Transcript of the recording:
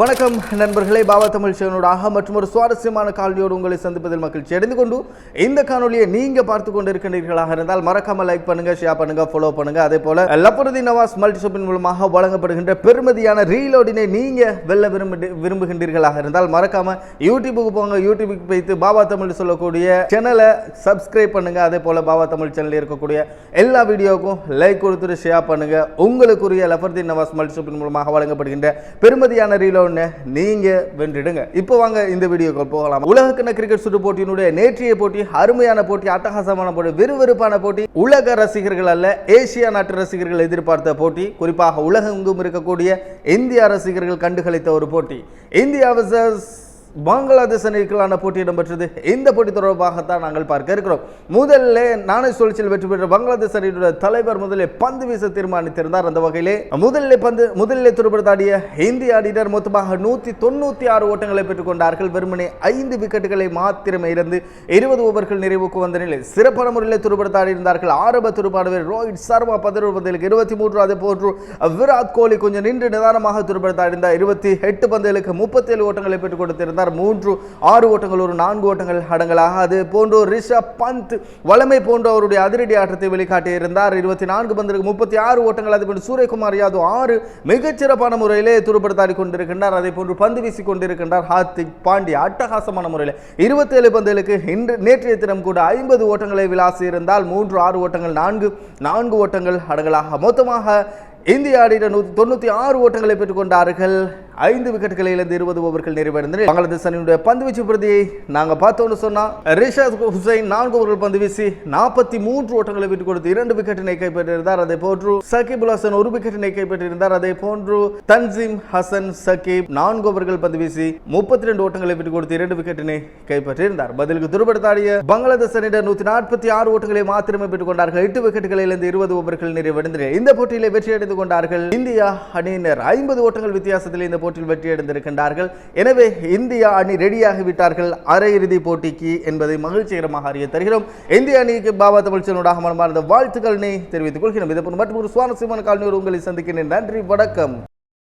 வணக்கம் நண்பர்களே. பாபா தமிழ் சேனோடாக மற்றும் ஒரு சுவாரஸ்யமான கால்வியோடு உங்களை சந்திப்பதில் மகிழ்ச்சி அடைந்து கொண்டு இந்த காணொலியை நீங்க பார்த்து கொண்டு இருக்கின்றீர்களாக இருந்தால் மறக்காம லைக் பண்ணுங்க ஷேர் பண்ணுங்க ஃபாலோ பண்ணுங்க. அதே போல லப்பருதி நவாஸ் மல்டி ஷாப்பின் மூலமாக வழங்கப்படுகின்ற பெருமதியான ரீலோடினை நீங்க வெல்ல விரும்பு விரும்புகின்றீர்களாக இருந்தால் மறக்காம யூடியூபுக்கு போங்க. யூடியூபுக்கு போய்த்து பாபா தமிழ் சொல்லக்கூடிய சேனலை சப்ஸ்கிரைப் பண்ணுங்க. அதே போல பாபா தமிழ் சேனலில் இருக்கக்கூடிய எல்லா வீடியோவுக்கும் லைக் கொடுத்துட்டு ஷேர் பண்ணுங்க. உங்களுக்குரிய லஃபர்தீன் நவாஸ் மல்டி ஷாப்பின் மூலமாக வழங்கப்படுகின்ற பெருமதியான ரீலோ ரீலோனை நீங்கள் வென்றிடுங்க. இப்போ வாங்க இந்த வீடியோக்கு போகலாம். உலகக்கிண கிரிக்கெட் சுற்று போட்டியினுடைய நேற்றைய போட்டி அருமையான போட்டி அட்டகாசமான போட்டி விறுவிறுப்பான போட்டி உலக ரசிகர்கள் அல்ல ஏசியா நாட்டு ரசிகர்கள் எதிர்பார்த்த போட்டி குறிப்பாக உலகெங்கும் இருக்கக்கூடிய இந்திய ரசிகர்கள் கண்டுகளித்த ஒரு போட்டி. இந்தியா வர்சஸ் பங்களாதேஷ் அணிகளான போட்டி இடம்பெற்றது. இந்த போட்டி தொடர்பாகத்தான் நாங்கள் பார்க்க இருக்கிறோம். முதல்ல நாணய சுழற்சியில் வெற்றி பெற்ற பங்களாதேஷ் அணியினுடைய தலைவர் முதலில் பந்து வீச தீர்மானித்திருந்தார் அந்த வகையிலே. முதலில் பந்து முதலில் துடுப்படுத்தாடிய இந்திய அணியினர் மொத்தமாக நூத்தி தொண்ணூத்தி ஆறு ஓட்டங்களை பெற்றுக் கொண்டார்கள். வெறுமனே ஐந்து விக்கெட்டுகளை மாத்திரமே இருந்து இருபது ஓவர்கள் நிறைவுக்கு வந்த நிலையில் சிறப்பான முறையில் துடுப்படுத்தாடி இருந்தார்கள். ஆரம்ப துடுப்பாடுவர் ரோஹித் சர்மா பதினோரு பந்துகளுக்கு இருபத்தி மூன்று அதே போன்று விராட் கோலி கொஞ்சம் நின்று நிதானமாக துடுப்படுத்தாடிந்தார் இருபத்தி எட்டு பந்துகளுக்கு முப்பத்தேழு ஓட்டங்களை பெற்றுக் கொடுத்திருந்தார். மூன்று ஆறு ஓட்டங்கள் ஒரு நான்கு ஓட்டங்கள் அடங்கலாக அது போன்று ரிஷப் பந்த் வளமை போன்ற அவருடைய அதிரடி ஆட்டத்தை வெளிக்காட்டியிருந்தார் இருபத்தி நான்கு பந்திற்கு முப்பத்தி ஆறு ஓட்டங்கள் அது போன்று சூரியகுமார் யாதவ் ஆறு மிகச்சிறப்பான முறையிலே துருப்படுத்தாடி கொண்டிருக்கின்றார். அதே போன்று பந்து வீசி கொண்டிருக்கின்றார் ஹார்திக் பாண்டியா. அட்டகாசமான முறையில் இருபத்தேழு பந்துகளுக்கு இன்று நேற்றைய தினம் கூட ஐம்பது ஓட்டங்களை விளாசி இருந்தால் மூன்று ஆறு ஓட்டங்கள் நான்கு நான்கு ஓட்டங்கள் அடங்கலாக. மொத்தமாக இந்திய அணியினர் நூற்றி தொண்ணூற்றி ஆறு ஓட்டங்களை பெற்றுக்கொண்டார்கள் ஐந்து விக்கெட்டுகளை இழந்து இருபது ஓவர்கள் நிறைவடைந்தனர். பங்களாதேஷ் அணியுடைய பந்து வீச்சு பிரதியை நாங்கள் பார்த்தோம்னு சொன்னால் ரிஷாத் ஹுசைன் நான்கு ஓவர்கள் பந்து வீசி நாற்பத்தி மூன்று ஓட்டங்களை விட்டுக் கொடுத்து இரண்டு விக்கெட்டினை கைப்பற்றியிருந்தார். அதே போன்று சகிபுல் ஹசன் ஒரு விக்கெட்டினை கைப்பற்றியிருந்தார். அதே போன்று தன்சீம் ஹசன் சகிப் நான்கு ஓவர்கள் பந்து வீசி முப்பத்தி ரெண்டு ஓட்டங்களை விட்டுக் கொடுத்து இரண்டு விக்கெட்டினை கைப்பற்றியிருந்தார். பதிலுக்கு துருப்படுத்தாடிய பங்களாதேஷ் அணியிடம் நூற்றி நாற்பத்தி ஆறு ஓட்டங்களை மாத்திரமே பெற்றுக் கொண்டார்கள். எட்டு விக்கெட்டுகளை இழந்து இருபது ஓவர்கள் நிறைவடைந்தனர். இந்த போட்டியிலே வெற்றியடைந்து கொண்டார்கள் இந்தியா அணியினர். ஐம்பது ஓட்டங்கள் வித்தியாசத்தில் இந்த போட்டியில் வெற்றி அடைந்திருக்கின்றார்கள். எனவே இந்தியா அணி ரெடியாகி விட்டார்கள் அரையிறுதி போட்டிக்கு என்பதை மகிழ்ச்சிகரமாக அறிய தருகிறோம். இந்திய அணிக்கு பாபா தமிழ்ச்சனோடாக மனமார்ந்த வாழ்த்துக்களை தெரிவித்துக் கொள்கிறோம். இதே மற்றும் ஒரு சுவாரஸ்யமான காலனியோடு உங்களை சந்திக்கிறேன் நன்றி வணக்கம்.